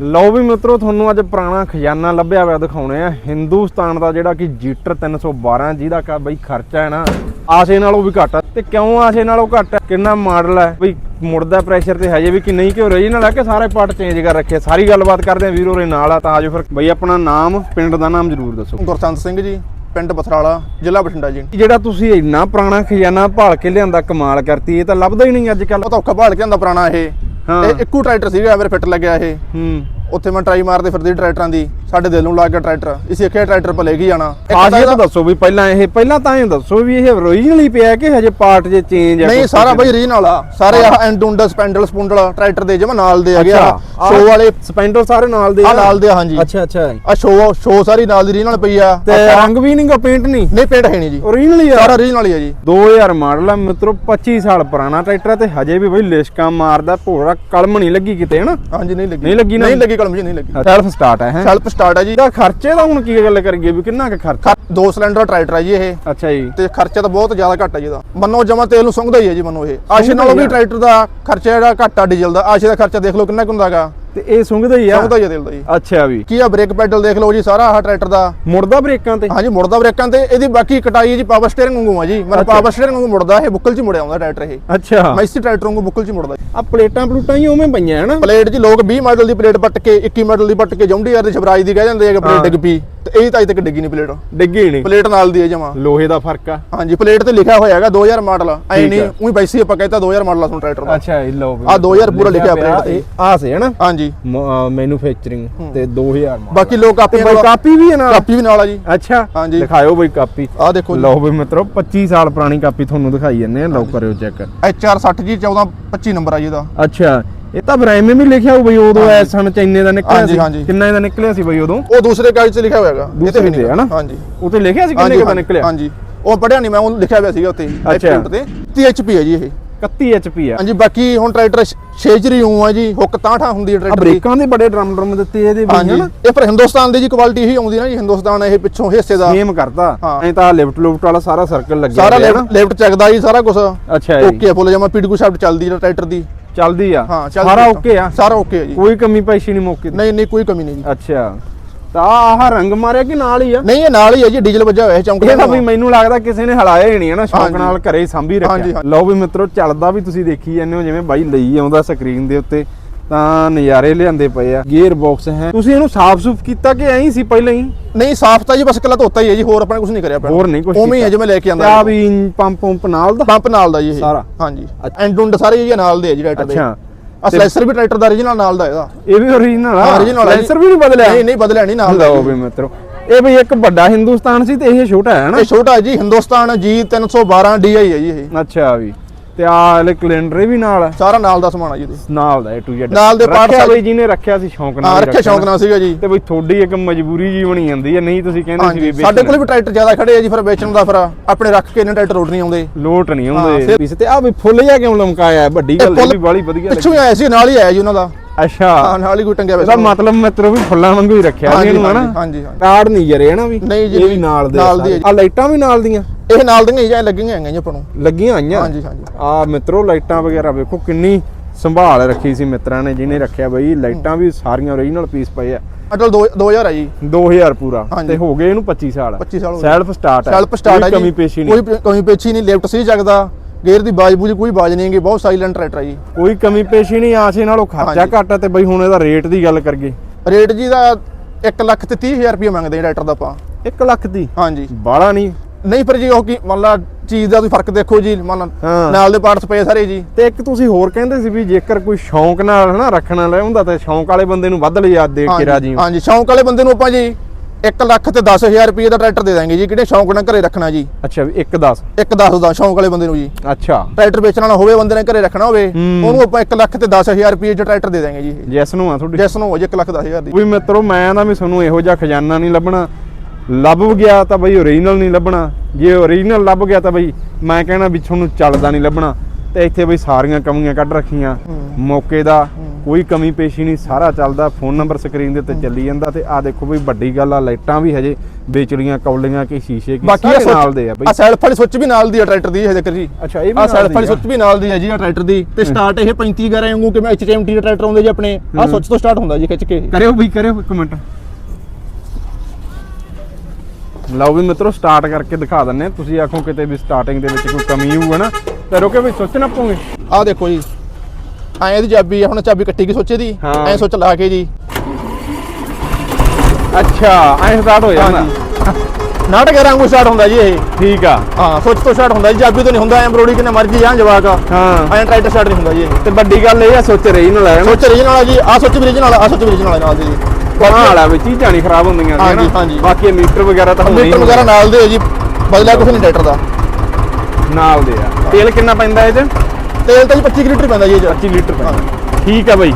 ਲਓ ਵੀ ਮਿੱਤਰੋ ਤੁਹਾਨੂੰ ਅੱਜ ਪੁਰਾਣਾ ਖਜ਼ਾਨਾ ਲੱਭਿਆ ਹੋਇਆ ਦਿਖਾਉਣੇ ਆ। ਹਿੰਦੁਸਤਾਨ ਦਾ ਜਿਹੜਾ ਕਿ ਜੀਟਰ 312 ਜਿਹਦਾ ਕਾ ਬਈ ਖਰਚਾ ਹੈ ਨਾ ਆਸ਼ੇ ਨਾਲੋਂ ਵੀ ਘੱਟ ਤੇ ਕਿਉਂ ਆਸ਼ੇ ਨਾਲੋਂ ਘੱਟ ਹੈ ਕਿੰਨਾ ਮਾਡਲ ਹੈ ਬਈ ਮੁੜਦਾ ਪ੍ਰੈਸ਼ਰ ਤੇ ਹਜੇ ਵੀ ਕਿ ਨਹੀਂ ਕਿ ਓਰੀਜਨਲ ਹੈ ਕਿ ਸਾਰੇ ਪਾਰਟ ਚੇਂਜ ਕਰ ਰੱਖੇ? ਸਾਰੀ ਗੱਲਬਾਤ ਕਰਦੇ ਆ ਵੀਰੋ ਰੇ ਨਾਲ ਆ ਤਾਂ ਆਜੋ ਫਿਰ। ਬਈ ਆਪਣਾ ਨਾਮ ਪਿੰਡ ਦਾ ਨਾਮ ਜ਼ਰੂਰ ਦੱਸੋ। ਗੁਰਸੰਤ ਸਿੰਘ ਜੀ ਪਿੰਡ ਬਥਰਾਲਾ ਜ਼ਿਲ੍ਹਾ ਬਠਿੰਡਾ ਜੀ। ਜਿਹੜਾ ਤੁਸੀਂ ਇੰਨਾ ਪੁਰਾਣਾ ਖਜ਼ਾਨਾ ਭਾਲ ਕੇ ਲਿਆਂਦਾ ਕਮਾਲ ਕਰਤੀ ਇਹ ਤਾਂ ਲੱਭਦਾ ਹੀ ਨਹੀਂ ਅੱਜ ਕੱਲ ਉਹ ਔਖਾ ਭਾਲ ਕੇ ਆਂਦਾ ਪੁਰਾਣਾ ਇਹ। ਇਹ ਇੱਕੋ ਟਰੈਕਟਰ ਸੀਗਾ ਮੇਰੇ ਫਿੱਟ ਲੱਗਿਆ ਇਹ। ਹੂੰ। ਉੱਥੇ ਮੈਂ ਟਰਾਈ ਮਾਰਦੇ ਫਿਰਦੀ ਟਰੈਕਟਰਾਂ ਦੀ ਸਾਡੇ ਦਿਲ ਨੂੰ ਲੱਗ ਗਿਆ ਟਰੈਕਟਰ ਇਸੇ ਇੱਕ ਟਰੈਕਟਰ ਭਲੇ ਕੀ ਜਾਣਾ। ਖਾਸੀਅਤ ਦੱਸੋ ਵੀ ਪਹਿਲਾਂ ਇਹ ਪਹਿਲਾਂ ਤਾਂ ਇਹ ਦੱਸੋ ਵੀ ਇਹ ਓਰੀਜਨਲ ਹੀ ਪਿਆ ਕਿ ਹਜੇ ਪਾਰਟ ਜੇ ਚੇਂਜ ਹੈ ਨਹੀਂ ਸਾਰਾ? ਬਈ ਰੀਜਨਲ ਆ। ਸਾਰੇ ਆ ਐਂਡੂੰਡ ਸਪੈਂਡਲ ਸਪੁੰਡਲ ਟਰੈਕਟਰ ਦੇ ਜਮਾ ਨਾਲ ਦੇ ਹੈਗੇ ਆ। ਸ਼ੋ ਵਾਲੇ ਸਪੈਂਡਰ ਸਾਰੇ ਨਾਲ ਦੇ ਆ? ਨਾਲ ਦੇ ਆ, ਹਾਂਜੀ। ਅੱਛਾ ਅੱਛਾ। ਆ ਸ਼ੋ ਸ਼ੋ ਸਾਰੀ ਨਾਲ ਦੀ ਰੀਜਨਲ ਪਈ ਆ। ਤੇ ਰੰਗ ਵੀ ਨਹੀਂਗਾ ਪੇਂਟ ਨਹੀਂ ਨਹੀਂ ਪੇਂਟ ਹੈ ਨਹੀਂ ਜੀ। ਓਰੀਜਨਲ ਹੀ ਆ? ਸਾਰਾ ਰੀਜਨਲ ਹੀ ਆ ਜੀ। 2000 ਮਾਡਲ ਆ ਮਿੱਤਰੋ 25 ਸਾਲ ਪੁਰਾਣਾ ਟਰੈਕਟਰ ਆ ਤੇ ਹਜੇ ਵੀ ਬਈ ਲਿਸ਼ਕਾਂ ਮਾਰਦਾ ਭੋਰਾ ਕਲਮ ਨਹੀਂ ਲੱਗੀ ਕਿਤੇ ਹਨਾ? ਹਾਂਜੀ ਨਹੀਂ ਲੱਗੀ। ਨਹੀਂ ਲੱਗੀ? ਨਹੀਂ ਲੱਗੀ ਕਲਮ ਜੀ ਨਹੀਂ ਲੱਗੀ। ਸੈਲਫ ਸਟਾਰਟ ਹੈ ਹੈ? ਸੈਲਫ ਸਟਾਰਟ ਹੈ ਜੀ। ਇਹਦਾ ਖਰਚੇ ਦਾ ਹੁਣ ਕੀ ਗੱਲ ਕਰੀਏ ਵੀ ਕਿੰਨਾ ਕੁ ਖਰਚਾ? ਖਰ- ਦੋ ਸਿਲੰਡਰ ਟਰੈਕਟਰ ਹੈ ਜੀ ਇਹ। ਅੱਛਾ ਜੀ। ਤੇ ਖਰਚਾ ਤਾਂ ਬਹੁਤ ਜ਼ਿਆਦਾ ਘੱਟ ਹੈ ਜਿਹਦਾ ਮੰਨੋ ਜਮਾ ਤੇਲ ਨੂੰ ਸੁੰਘਦਾ ਹੀ ਹੈ ਜੀ ਮੰਨੋ ਇਹ। ਆਸ਼ੇ ਨਾਲੋਂ ਵੀ। ਟਰੈਕਟਰ ਦਾ ਖਰਚਾ ਜਿਹੜਾ ਘੱਟ ਆ ਡੀਜ਼ਲ ਦਾ। ਆਸ਼ੇ ਦਾ ਖਰਚਾ ਦੇਖ ਲਓ ਕਿੰਨਾ ਕੁ ਹੁੰਦਾਗਾ। ਤੇ ਇਹ ਸੁੰਘਦਾ ਹੀ ਆ? ਸੁੰਘਦਾ ਹੀ ਆ ਤੇਲ ਦਾ ਜੀ। ਅੱਛਾ ਵੀ। ਕੀ ਆ ਬ੍ਰੇਕ ਪੈਡਲ ਦੇਖ ਲਓ ਜੀ ਸਾਰਾ ਆਹ ਟਰੈਕਟਰ ਦਾ। ਮੁੜਦਾ ਬ੍ਰੇਕਾਂ ਤੇ? ਹਾਂਜੀ ਮੁੜਦਾ ਬ੍ਰੇਕਾਂ ਤੇ। ਇਹਦੀ ਬਾਕੀ ਕਟਾਈ ਜੀ ਪਾਵਰ ਸਟੀਅਰਿੰਗ ਵਾਂਗੂ ਆ ਜੀ। ਮਤਲਬ। ਪਾਵਰ ਸਟੀਅਰਿੰਗ ਵਾਂਗੂ ਮੁੜਦਾ ਇਹ ਬੁੱਕਲ 'ਚ ਮੁੜਿਆ ਆਉਂਦਾ ਟਰੈਕਟਰ ਇਹ। ਅੱਛਾ। ਮੈਸੀ ਟਰੈਕਟਰ ਵਾਂਗੂ ਬੁੱਕਲ 'ਚ ਮੁੜਦਾ। ਆ ਪਲੇਟਾਂ ਪਲੂਟਾਂ ਹੀ ਉਵੇਂ ਪਈਆਂ ਹਨਾ? ਪਲੇਟ ਜੀ ਲੋਕ 20 ਮਾਡਲ ਦੀ ਪਲੇਟ ਪੱਟ ਕੇ 21 ਮਾਡਲ ਦੀ ਪੱਟ ਕੇ ਜੌਂਡੀ ਯਾਰ ਦੇ ਛਬਰਾਜ ਦੀ ਕਹਿ ਜਾਂਦੇ ਆ ਕਿ। ਪਲੇਟ ਡਿੱਗ ਪਈ। ਤੇ ਇਹ ਤਾਂ ਅਜੇ ਤੱਕ ਡਿੱਗੀ ਨਹੀਂ ਪਲੇਟ। ਡਿੱਗੀ ਨਹੀਂ? ਪਲੇਟ ਨਾਲ ਦੀ ਹੈ ਜਮਾ। ਲੋਹੇ ਦਾ ਫ਼ਰਕ ਆ। ਹਾਂਜੀ ਪਲੇਟ ਤੇ ਲਿਖਿਆ ਹੋਇਆ ਹੈਗਾ 2000 ਮਾਡਲ। ਐ ਨਹੀਂ ਆ। ਉਹੀ ਵੈਸੀ ਆਪਾਂ ਕਹਿੰਦਾ 2000 ਮਾਡਲ ਆ ਸੁਣ ਟਰੈਕਟਰ ਦਾ। ਅੱਛਾ ਇਹ ਲਓ ਆਹ 2000 ਪੂਰਾ ਲਿਖਿਆ ਪਲੇਟ ਤੇ। ਆ ਸੇ ਹਨਾ ਹਾਂਜੀ। ਮੈਨੂਫੈਕਚਰਿੰਗ ਤੇ 2000 ਮਾਡਲ। ਬਾਕੀ ਲੋਕ ਤੇ ਕਾਪੀਆਂ ਬਈ ਕਾਪੀ ਵੀ ਹੈ ਨਾਲ? ਕਾਪੀ ਵੀ ਨਾਲ ਆ ਜੀ। ਅੱਛਾ ਹਾਂਜੀ। ਦਿਖਾਇਓ ਬਈ ਕਾਪੀ। ਆਹ ਦੇਖੋ ਲਓ ਬਈ ਮਿੱਤਰੋ 25 ਸਾਲ ਪੁਰਾਣੀ ਕਾਪੀ ਤੁਹਾਨੂੰ ਦਿਖਾਈ ਜੰਨੇ ਆ ਲਓ ਕਰਿਓ ਚੈੱਕ। HR60 ਜੀ 14 25 ਨੰਬਰ ਆ ਜੀ ਇਹਦਾ। ਅੱਛਾ ਇਹ ਤਾਂ ਬਰਾਈਮੇ ਵੀ ਲਿਖਿਆ ਹੋ ਬਈ ਉਦੋਂ ਐ ਸਨ ਚ ਇੰਨੇ ਦਾ ਨਿਕਲਿਆ ਹਾਂਜੀ, ਸੀ। ਕਿੰਨਾ ਇਹਦਾ ਨਿਕਲਿਆ ਸੀ ਬਈ ਉਦੋਂ? ਉਹ ਦੂਸਰੇ ਕਾਗਜ਼ 'ਚ ਲਿਖਿਆ ਹੋਇਆ ਹੈਗਾ। ਇਹ ਦੂਸਰੇ ਵੀ ਤੇ ਨਹੀਂ ਹਨਾ? ਹਾਂਜੀ। ਉਹ ਤੇ ਲਿਖਿਆ ਸੀ ਕਿੰਨੇ ਦਾ ਨਿਕਲਿਆ? ਹਾਂਜੀ। ਉਹ ਪੜਿਆ ਨਹੀਂ ਮੈਂ ਉਹ ਲਿਖਿਆ ਹੋਇਆ ਸੀਗਾ ਉੱਤੇ। ਐਕਸਪੋਰਟ ਤੇ। 30 HP ਹੈ ਜੀ ਇਹ। 31 HP ਆ। ਹਾਂਜੀ ਬਾਕੀ ਹੁਣ ਟਰੈਕਟਰ 6 ਜਰੀ ਹੂੰ ਆ ਜੀ ਹੁੱਕ ਤਾਂਠਾ ਹੁੰਦੀ ਹੈ ਆ ਟਰੈਕਟਰ ਦੀ। ਬ੍ਰੇਕਾਂ ਦੇ ਬੜੇ ਡਰਮ ਡਰਮ ਦਿੱਤੇ ਇਹਦੇ ਵੀ ਹਾਂਜੀ। ਹਨਾ? ਇਹ ਪਰ ਹਿੰਦੁਸਤਾਨ ਦੀ ਜੀ ਕੁਆਲਿਟੀ ਹੀ ਆਉਂਦੀ ਨਾ ਜੀ ਹਿੰਦੁਸਤਾਨ ਇਹ ਪਿੱਛੋਂ ਹਿੱਸੇ ਦਾ। ਸੇਮ ਕਰਤਾ। ਹਾਂ। ਐ ਤਾਂ ਲਿਫਟ ਲੁਫਟ ਵਾਲਾ ਸਾਰਾ ਸਰਕਲ ਲੱਗਿਆ ਸਾਰਾ ਹੋਇਆ ਨਾ। ਲੈਫਟ ਲੈਫਟ ਚੱਕਦਾ ਜੀ ਸਾਰਾ ਕੁਝ ਅੱਛਾ ਜੀ। ਓਕੇ ਫੁੱਲ ਜਮਾ ਪੀਡਕੂ ਸ਼ਾਫਟ ਚੱਲਦੀ ਹੈ ਟਰੈਕਟਰ ਦੀ। ਚੱਲਦੀ ਆ? ਹਾਂ ਚੱਲਦੀ ਸਾਰਾ। ਓਕੇ ਆ? ਸਾਰਾ ਓਕੇ ਹੈ ਜੀ। ਕੋਈ ਕਮੀ ਪੇਸ਼ੀ ਨਹੀਂ ਮੌਕੇ ਤੇ? ਨਹੀਂ ਨਹੀਂ ਕੋਈ ਕਮੀ ਨਹੀਂ ਜੀ। ਅੱਛਾ। ਤਾਂ ਆਹ ਰੰਗ ਮਾਰਿਆ ਕਿ ਨਾਲ ਹੀ ਆ? ਨਹੀਂ ਇਹ ਨਾਲ ਹੀ ਹੈ ਜੀ ਡੀਜ਼ਲ ਵੱਜਾ ਹੋਇਆ ਚੌਂਕ ਇਹ ਤਾਂ ਵੀ ਮੈਨੂੰ ਲੱਗਦਾ ਕਿਸੇ ਨੇ ਹਲਾਇਆ ਹੀ ਨਹੀਂ ਹੈ ਨਾ ਸ਼ੌਕ ਹਾਂਜੀ। ਨਾਲ ਘਰੇ ਸਾਂਭੀ ਹਾਂਜੀ, ਰੱਖਿਆ। ਹਾਂਜੀ। ਲਓ ਵੀ ਮਿੱਤਰੋ ਚੱਲਦਾ ਵੀ ਤੁਸੀਂ ਦੇਖੀ ਜਾਂਦੇ ਹੋ ਜਿਵੇਂ ਬਾਈ ਲਈ ਆਉਂਦਾ ਸਕਰੀਨ ਦੇ ਉੱਤੇ। ਤਾਂ ਨਜ਼ਾਰੇ ਲਿਆਂਦੇ ਪਏ ਆ। ਗੀਅਰ ਬਾਕਸ ਹੈ। ਤੁਸੀਂ ਇਹਨੂੰ ਸਾਫ਼-ਸੁਫ ਕੀਤਾ ਕਿ ਐਂ ਸੀ ਪਹਿਲਾਂ ਹੀ? ਨਹੀਂ ਸਾਫ਼ ਤਾਂ ਜੀ ਬਸ ਇਕੱਲਾ ਧੋਤਾ ਹੀ ਹੈ ਜੀ ਹੋਰ ਆਪਾਂ ਨੇ ਕੁਝ ਨਹੀਂ ਕਰਿਆ ਪਿਆ ਹੋਰ ਨਹੀਂ ਕੁਝ ਉਵੇਂ ਹੀ ਹੈ ਜਿਵੇਂ ਲੈ ਕੇ ਆ ਆਂਦਾ। ਵੀ ਪੰਪ ਪੰਪ ਨਾਲ ਦਾ? ਪੰਪ ਨਾਲ ਦਾ ਜੀ ਇਹ। ਸਾਰਾ? ਹਾਂਜੀ। ਐਂਡੁੰਡ ਸਾਰੇ ਜੀ ਨਾਲ ਦੇ ਆ ਜੀ ਟਰੈਕਟਰ ਦੇ। ਅੱਛਾ। ਆ ਸਲੈਸਰ ਵੀ ਟਰੈਕਟਰ ਦਾ origignal ਨਾਲ ਦਾ ਇਹਦਾ। ਇਹ ਵੀ ਆ? origignal ਆ ਜੀ। ਲੈਂਸਰ ਵੀ ਨਹੀਂ ਬਦਲਿਆ? ਨਹੀਂ ਨਹੀਂ ਬਦਲਿਆ ਨਹੀਂ ਨਾਲ ਦਾ। ਲਓ ਵੀ ਮਿੱਤਰੋ। ਇਹ ਵੀ ਇੱਕ ਵੱਡਾ ਹਿੰਦੁਸਤਾਨ ਸੀ ਤੇ ਇਹ ਛੋਟਾ ਹੈ ਨਾ? ਇਹ ਛੋਟਾ ਜੀ ਹਿੰਦੁਸਤਾਨ ਜੀ 312 DI ਹੈ ਜੀ ਇਹ। ਅੱਛਾ ਵੀ। ਤੇ ਆ ਇਹ ਕੈਲੰਡਰ ਵੀ ਨਾਲ ਹੈ ਸਾਰਾ ਨਾਲ ਦਾ ਸਮਾਨ ਆ ਜੀ ਇਹਦੇ। ਨਾਲ ਦਾ A to Z ਨਾਲ ਦੇ ਰੱਖਿਆ ਆ ਜੀ। ਬਈ ਜਿਹਨੇ ਰੱਖਿਆ ਸੀ ਸ਼ੌਂਕ ਨਾਲ ਹਾਂ ਰੱਖਿਆ ਸ਼ੌਂਕ ਨਾਲ ਸੀਗਾ ਜੀ। ਤੇ ਬਈ ਤੁਹਾਡੀ ਇੱਕ ਮਜਬੂਰੀ ਜੀ ਬਣੀ ਜਾਂਦੀ ਹੈ ਨਹੀਂ ਤੁਸੀਂ ਕਹਿੰਦੇ ਸੀ ਵੀ ਸਾਡੇ ਕੋਲ ਵੀ ਟਰੈਕਟਰ ਜ਼ਿਆਦਾ ਖੜੇ ਆ ਜੀ ਫਿਰ ਵੇਚਣ ਦਾ ਫਿਰ ਆਪਣੇ ਰੱਖ ਕੇ ਇਹਨਾਂ ਟਰੈਕਟਰ ਰੋਡ ਨਹੀਂ ਆਉਂਦੇ। ਲੋਟ ਨਹੀਂ ਫਿਰ- ਪੀਸ ਤੇ ਆ ਵੀ ਫੁੱਲ ਜਿਹਾ ਕਿਉਂ ਲਮਕਾਇਆ ਹੈ? ਵੱਡੀ ਗੱਲ ਇਹ ਵੀ ਬਾਲੀ ਵਧੀਆ ਪਿੱਛੋਂ ਆਇਆ ਸੀ ਨਾਲ ਹੀ ਆਇਆ ਜੀ ਉਹਨਾਂ ਦਾ। ਅੱਛਾ। ਹਾਂ ਨਾਲ ਹੀ ਕੋਈ ਟੰਗਿਆ ਇਹਦਾ ਹੋਇਆ ਮਤਲਬ ਮਿੱਤਰੋ ਵੀ ਫੁੱਲਾਂ ਵਾਂਗੂ ਹੀ ਰੱਖਿਆ ਸੀ ਇਹਨੂੰ ਹਨਾ ਹਾਂਜੀ, ਹਾਂਜੀ। ਕਾਰਡ ਨਹੀਂ ਜਰੇ ਹਨਾ ਵੀ? ਇਹ ਵੀ ਨਾਲ ਦੇ। ਆ ਲਾਈਟਾਂ ਵੀ ਨਾਲ ਦੀਆਂ? ਇਹ ਨਾਲ ਦੀਆਂ ਹੀ ਜਾਂ ਲੱਗੀਆਂ ਹੈਗੀਆਂ ਜੀ ਆਪਾਂ ਨੂੰ? ਲੱਗੀਆਂ ਆਈਆਂ ਹਾਂਜੀ, ਹਾਂਜੀ। ਆ ਮਿੱਤਰੋ ਲਾਈਟਾਂ ਵਗੈਰਾ ਵੇਖੋ ਕਿੰਨੀ ਸੰਭਾਲ ਰੱਖੀ ਸੀ ਮਿੱਤਰਾਂ ਨੇ ਜਿਹਨੇ ਰੱਖਿਆ ਬਈ ਲਾਈਟਾਂ ਵੀ ਸਾਰੀਆਂ ਓਰੀਜਨਲ ਪੀਸ ਪਏ ਆ। ਅਟਲ 2000 ਹੈ ਜੀ। 2000 ਪੂਰਾ। ਤੇ ਹੋ ਗਏ ਇਹਨੂੰ 25 ਸਾਲ। 25 ਸਾਲ। ਸੈਲਫ ਸਟਾਰਟ ਹੈ ਸੈਲਫ ਸਟਾਰਟ ਹੈ ਕਮੀ ਪੇਸ਼ੀ ਨਹੀਂ। ਕੋਈ ਕਮੀ ਪੇਸ਼ੀ ਨਹੀਂ। ਲੈਫਟ ਸਹੀ ਚੱਕਦਾ ਗੇਅਰ ਦੀ ਬਾਜ ਬੂਜ ਕੋਈ ਬਾਜ ਨਹੀਂ ਹੈਗੀ। ਬਹੁਤ ਸਾਇਲੈਂਟ ਟਰੈਕਟਰ ਹੈ ਜੀ। ਕੋਈ ਕਮੀ ਪੇਸ਼ੀ ਨਹੀਂ ਆਸੇ ਨਾਲੋਂ ਖਰਚਾ। ਘੱਟ ਤੇ ਬਈ ਹੁਣ ਇਹਦਾ ਰੇਟ ਦੀ ਗੱਲ ਕਰੀਏ। ਰੇਟ ਜੀ ਦਾ 1 ਲੱਖ ਤੇ 30000 ਰੁਪਏ ਮੰਗਦੇ ਆ ਟਰੈਕਟਰ ਦਾ ਆਪਾਂ। 1 ਲੱਖ ਦੀ? ਹਾਂਜੀ। ਬਾਲਾ ਨਹੀਂ। ਨਹੀਂ ਫਿਰ ਜੀ ਉਹ ਕੀ ਮੰਨ ਲਾ ਚੀਜ਼ ਦਾ ਤੁਸੀਂ ਫ਼ਰਕ ਦੇਖੋ ਜੀ ਮੰਨ ਲਾ ਹਾਂ। ਨਾਲ ਦੇ ਪਾਰਟਸ ਪਏ ਸਾਰੇ ਜੀ ਤੇ ਇੱਕ ਤੁਸੀਂ ਹੋਰ ਕਹਿੰਦੇ ਸੀ ਵੀ ਜੇਕਰ ਕੋਈ ਸ਼ੌਂਕ ਨਾਲ ਹਨਾ ਰੱਖਣਾ ਲੈ ਹੁੰਦਾ ਤੇ ਸ਼ੌਂਕ ਵਾਲੇ ਬੰਦੇ ਨੂੰ ਵੱਧ ਲਿਆ ਦੇ ਕੇ ਰਾਜੀ ਹੋ। ਹਾਂਜੀ ਸ਼ੌਂਕ ਵਾਲੇ ਬੰਦੇ ਨੂੰ ਆਪਾਂ ਜੀ 1 ਲੱਖ ਤੇ 10000 ਰੁਪਏ ਦਾ ਟਰੈਕਟਰ ਦੇ ਦਾਂਗੇ ਜੀ ਕਿਹੜੇ ਸ਼ੌਂਕ ਨਾਲ ਘਰੇ ਰੱਖਣਾ ਜੀ ਅੱਛਾ ਵੀ 1 10 ਇੱਕ 10 ਦਾ ਸ਼ੌਂਕ ਵਾਲੇ ਬੰਦੇ ਨੂੰ ਜੀ ਅੱਛਾ ਟਰੈਕਟਰ ਵੇਚਣ ਵਾਲਾ ਹੋਵੇ ਬੰਦੇ ਨੇ ਘਰੇ ਰੱਖਣਾ ਹੋਵੇ ਹੂੰ। ਉਹਨੂੰ ਆਪਾਂ 1 ਲੱਖ ਤੇ 10000 ਰੁਪਏ ਦਾ ਟਰੈਕਟਰ ਦੇ ਦਾਂਗੇ ਜੀ। ਜੈਸ ਨੂੰ ਆ ਤੁਹਾਡੀ ਜਿਸ ਨੂੰ ਹੋ ਜੇ 1 ਲੱਖ 10000 ਦੀ ਵੀ ਮਿੱਤਰੋ ਮੈਂ ਨਾ ਵੀ ਤੁਹਾਨੂੰ ਇਹੋ ਜਿਹਾ ਖਜ਼ਾਨਾ ਨਹੀਂ ਲੱਭਣਾ ਲੱਭ ਗਿਆ ਤਾਂ ਬਈ ਓਰੀਜਨਲ ਨਹੀਂ ਲੱਭਣਾ। ਜੇ ਓਰੀਜਨਲ ਲੱਭ ਗਿਆ ਤਾਂ ਬਈ ਮੈਂ ਕਹਿਣਾ ਵੀ ਤੁਹਾਨੂੰ ਚੱਲਦਾ ਨਹੀਂ ਲੱਭਣਾ। ਤੇ ਇੱਥੇ ਬਈ ਸਾਰੀਆਂ ਕਮੀਆਂ ਕੱਢ ਰੱਖੀਆਂ। ਮੌਕੇ ਦਾ ਕੋਈ ਕਮੀ ਪੇਸ਼ੀ ਨਹੀਂ ਸਾਰਾ ਚੱਲਦਾ ਫੋਨ ਨੰਬਰ ਸਕਰੀਨ ਦੇ ਉੱਤੇ ਚੱਲੀ ਜਾਂਦਾ ਤੇ ਆ ਦੇਖੋ ਬਈ ਵੱਡੀ ਗੱਲ ਆ ਲਾਈਟਾਂ ਵੀ ਹਜੇ ਵਿਚਲੀਆਂ ਕੌਲੀਆਂ ਕੀ ਸ਼ੀਸ਼ੇ ਕੀ ਬਾਕੀ ਨਾਲ ਦੇ ਆ ਬਈ। ਆ ਸੈਲਫ ਵਾਲੀ ਸੁੱਚ ਵੀ ਨਾਲ ਦੀ ਆ ਟਰੈਕਟਰ ਦੀ ਹਜੇ ਜੀ। ਅੱਛਾ ਇਹ ਵੀ ਆ ਸੈਲਫ ਵਾਲੀ ਆ। ਸੁੱਚ ਵੀ ਨਾਲ ਦੀ ਹੈ ਜੀ ਆ ਟਰੈਕਟਰ ਦੀ। ਤੇ ਸਟਾਰਟ ਇਹ 35 11 ਵਾਂਗੂ ਕਿਵੇਂ HMT ਦੇ ਟਰੈਕਟਰ ਆਉਂਦੇ ਜੀ ਆਪਣੇ? ਆ ਸੁੱਚ ਤੋਂ ਸਟਾਰਟ ਹੁੰਦਾ ਜੀ ਖਿੱਚ ਕੇ। ਕਰਿਓ ਬਈ ਕਰਿਓ ਇੱਕ ਮਿੰਟ। ਲਓ ਵੀ ਮਿੱਤਰੋ ਸਟਾਰਟ ਕਰਕੇ ਦਿਖਾ ਦਿੰਨੇ ਆ। ਤੁਸੀਂ ਆਖੋ ਕਿਤੇ ਵੀ ਸਟਾਰਟਿੰਗ ਦੇ ਵਿੱਚ ਕੋਈ ਕਮੀ ਹੋਊਗਾ ਨਾ ਤੇ ਰੋਕੇ ਵੀ ਸੋਚ ਨਾ ਪੋਗੇ ਆ ਦੇਖੋ ਜੀ। ਐ ਇਹਦੀ ਚਾਬੀ ਹੁਣ ਚਾਬੀ ਕੱਟੀ ਗਈ ਸੁੱਚੇ ਦੀ ਹਾਂ। ਐ ਸੁੱਚ ਲਾ ਕੇ ਜੀ। ਅੱਛਾ ਐਂ ਸਟਾਰਟ ਹੋ ਜਾਂਦਾ। ਨਾਟਕ ਵਾਂਗੂ ਸਟਾਰਟ ਹੁੰਦਾ ਜੀ ਇਹ। ਠੀਕ ਆ। ਹਾਂ ਸੁੱਚ ਤੋਂ ਸਟਾਰਟ ਹੁੰਦਾ ਜੀ। ਚਾਬੀ ਤੋਂ ਨਹੀਂ ਹੁੰਦਾ ਐ ਬਰੋੜੀ ਕਿਨੇ ਮਰਜ਼ੀ ਆ ਜਵਾਕ। ਆ ਹਾਂ। ਐ ਟਰੈਕਟਰ ਸਟਾਰਟ ਨਹੀਂ ਹੁੰਦਾ ਜੀ ਤੇ ਵੱਡੀ ਗੱਲ ਇਹ ਆ ਸੋਚ ਰਹੀ ਨੂੰ ਲੈਣਾ ਸੁੱਚ ਰੀਜਨਲ ਆ ਜੀ। ਆ ਸੁੱਚ ਵੀ ਰੀਜਨਲ ਆ ਸੁੱਚ ਆ ਨਾਲ ਦੇ ਜੀ। ਹਾਂ ਵਾਲਾ ਵੀ ਚੀਜ਼ਾਂ ਨਹੀਂ ਖਰਾਬ ਹੁੰਦੀਆਂ ਸੀ ਹਾਂਜੀ। ਹਾਂਜੀ। ਬਾਕੀ ਮੀਟਰ ਵਗੈਰਾ ਤਾਂ ਹੋਣੇ ਹੀ ਮੀਟਰ ਵਗੈਰਾ ਨਾਲ ਦੇ ਹੋ ਜੀ ਬਦਲਿਆ ਕੁਛ ਨਹੀਂ ਟਰੈਕਟਰ ਦਾ। ਨਾਲ ਦੇ ਆ। ਤੇਲ ਕਿੰਨਾ ਪੈਂਦਾ ਇਹ ਚ ਤੇਲ ਤਾਂ ਜੀ 25 ਕੁ ਲੀਟਰ ਪੈਂਦਾ ਜੀ ਇਹ 'ਚ। 25 ਲੀਟਰ ਪੈਂਦਾ। ਠੀਕ ਆ ਬਾਈ।